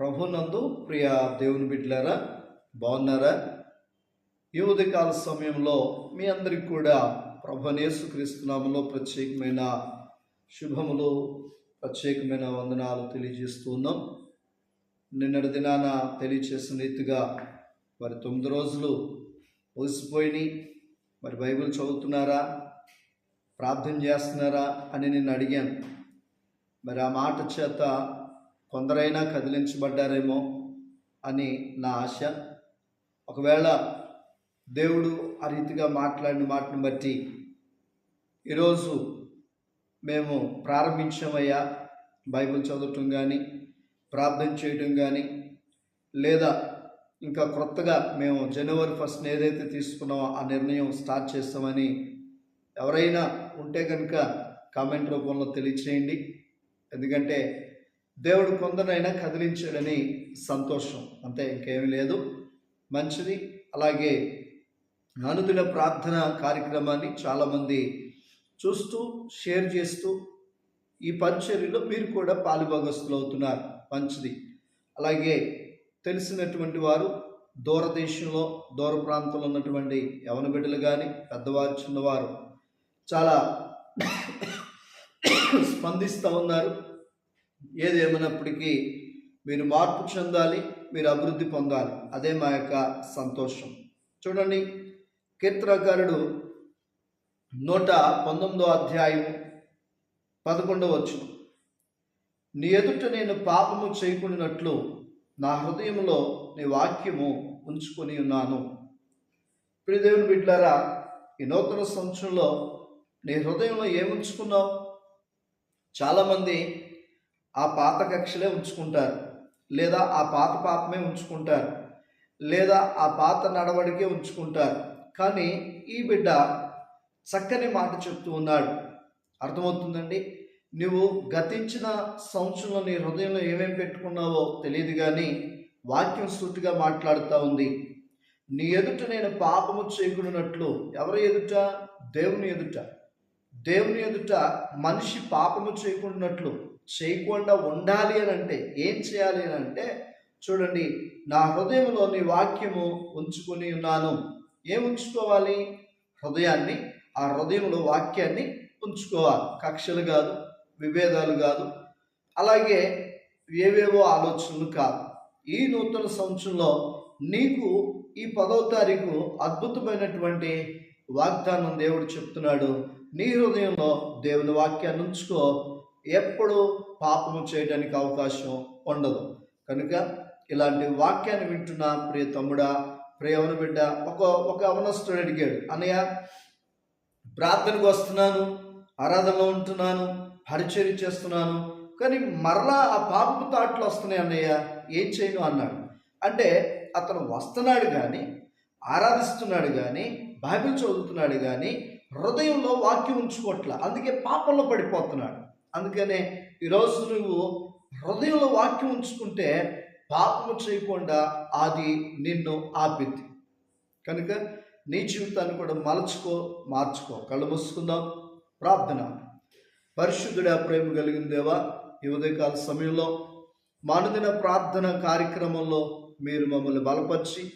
ప్రభునందు ప్రియ దేవుని బిడ్డలారా బాగున్నారా? ఈ ఉదయకాల సమయంలో మీ అందరికి కూడా ప్రభనేసు క్రీస్తునామంలో ప్రత్యేకమైన శుభములు ప్రత్యేకమైన వందనాలు తెలియజేస్తూ ఉన్నాం. నిన్నటి దినాన తెలియచేసిన రీతిగా మరి తొమ్మిది రోజులు ముగిసిపోయినాయి. మరి బైబిల్ చదువుతున్నారా? ప్రార్థన చేస్తున్నారా అని నేను అడిగాను. మరి ఆ మాట చేత కొందరైనా కదిలించబడ్డారేమో అని నా ఆశ. ఒకవేళ దేవుడు ఆ రీతిగా మాట్లాడిన మాటను బట్టి ఈరోజు మేము ప్రారంభించామయ్యా బైబిల్ చదవటం కానీ ప్రార్థన చేయటం కానీ లేదా ఇంకా క్రొత్తగా మేము జనవరి ఫస్ట్ ఏదైతే తీసుకున్నామో ఆ నిర్ణయం స్టార్ట్ చేస్తామని ఎవరైనా ఉంటే కనుక కామెంట్ రూపంలో తెలియచేయండి. ఎందుకంటే దేవుడు కొందరైనా కదిలించాడని సంతోషం. అంతే ఇంకేమీ లేదు. మంచిది. అలాగే అనుదిన ప్రార్థన కార్యక్రమాన్ని చాలామంది చూస్తూ షేర్ చేస్తూ ఈ పరిచర్యలో మీరు కూడా పాలుభాగస్తులు అవుతున్నారు. మంచిది. అలాగే తెలిసినటువంటి వారు దూరదేశంలో దూర ప్రాంతంలో ఉన్నటువంటి యవన బిడ్డలు కానీ పెద్దవారు చిన్నవారు చాలా స్పందిస్తూ ఉన్నారు. ఏది ఏమైనప్పటికీ మీరు మార్పు చెందాలి మీరు అభివృద్ధి పొందాలి. అదే మా యొక్క సంతోషం. చూడండి కీర్తనకారుడు నూట పంతొమ్మిదో అధ్యాయం పదకొండవ వచ్చు నీ ఎదుట నేను పాపము చేయకున్నట్లు నా హృదయంలో నీ వాక్యము ఉంచుకొని ఉన్నాను. ప్రియదేవుని బిడ్డారా ఈ నూతన సంవత్సరంలో నీ హృదయంలో ఏముంచుకున్నావు? చాలామంది ఆ పాత కక్షలే ఉంచుకుంటారు. లేదా ఆ పాత పాపమే ఉంచుకుంటారు. లేదా ఆ పాత నడవడికే ఉంచుకుంటారు. కానీ ఈ బిడ్డ చక్కని మాట చెప్తూ ఉన్నాడు. అర్థమవుతుందండి? నువ్వు గతించిన సంవత్సరంలో నీ హృదయంలో ఏమేమి పెట్టుకున్నావో తెలియదు కానీ వాక్యం సూటిగా మాట్లాడుతూ ఉంది. నీ ఎదుట నేను పాపము చేయకున్నట్లు ఎవరి ఎదుట? దేవుని ఎదుట. దేవుని ఎదుట మనిషి పాపము చేయకుండాట్లు చేయకుండా ఉండాలి అని అంటే ఏం చేయాలి అని అంటే చూడండి నా హృదయంలో నీ వాక్యము ఉంచుకొని ఉన్నాను. ఏం ఉంచుకోవాలి? హృదయాన్ని ఆ హృదయంలో వాక్యాన్ని ఉంచుకోవాలి. కక్షలు కాదు విభేదాలు కాదు అలాగే ఏవేవో ఆలోచనలు కాదు. ఈ నూతన సంవత్సరంలో నీకు ఈ పదవ తారీఖు అద్భుతమైనటువంటి వాగ్దానం దేవుడు చెప్తున్నాడు. నీ హృదయంలో దేవుని వాక్యాన్ని ఉంచుకో. ఎప్పుడు పాపము చేయడానికి అవకాశం ఉండదు. కనుక ఇలాంటి వాక్యాన్ని వింటున్న ప్రియ తమ్ముడా ప్రియవన బిడ్డ ఒక ఒక అవనస్తుడు అడిగాడు అన్నయ్య ప్రార్థనకు వస్తున్నాను ఆరాధనలో ఉంటున్నాను పరిచర్య చేస్తున్నాను కానీ మరలా ఆ పాపపు తాట్లు వస్తున్నాయి అన్నయ్య ఏం చేయను? అన్నాడు. అంటే అతను వస్తున్నాడు కానీ ఆరాధిస్తున్నాడు కానీ బైబిల్ చదువుతున్నాడు కానీ హృదయంలో వాక్యం ఉంచుకోవట్ల అందుకే పాపంలో పడిపోతున్నాడు. అందుకనే ఈరోజు నువ్వు హృదయంలో వాక్యం ఉంచుకుంటే పాపము చేయకుండా అది నిన్ను ఆపిద్ది. కనుక నీ జీవితాన్ని కూడా మలచుకో మార్చుకో. కళ్ళు మూసుకుందాం. ప్రార్థన. పరిశుద్ధుడా ప్రేమ కలిగిందేవా ఈ ఉదయకాల సమయంలో మానుదిన ప్రార్థన కార్యక్రమంలో మీరు మమ్మల్ని బలపరిచి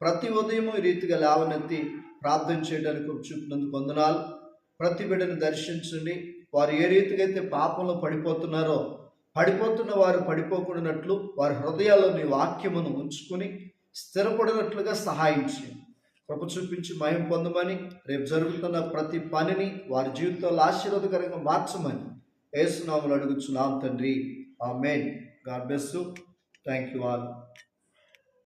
ప్రతి ఉదయం ఈ రీతిగా లేవనెత్తి ప్రార్థన చేయడానికి చూపినందుకు వందనాలు. ప్రతి బిడ్డను దర్శించండి. వారు ఏ రీతిగా అయితే పాపంలో పడిపోతున్నారో పడిపోతున్న వారు పడిపోకుండానట్లు వారి హృదయాల్లో నీ వాక్యమును ఉంచుకుని స్థిరపడినట్లుగా సహాయం చేయండి. కృప చూపించి మయం పొందమని రేపు జరుగుతున్న ప్రతి పనిని వారి జీవితంలో ఆశీర్వాదకరంగా మార్చమని ఏసునాములు అడుగుచున్నాం తండ్రి. ఆ main God bless thank you all.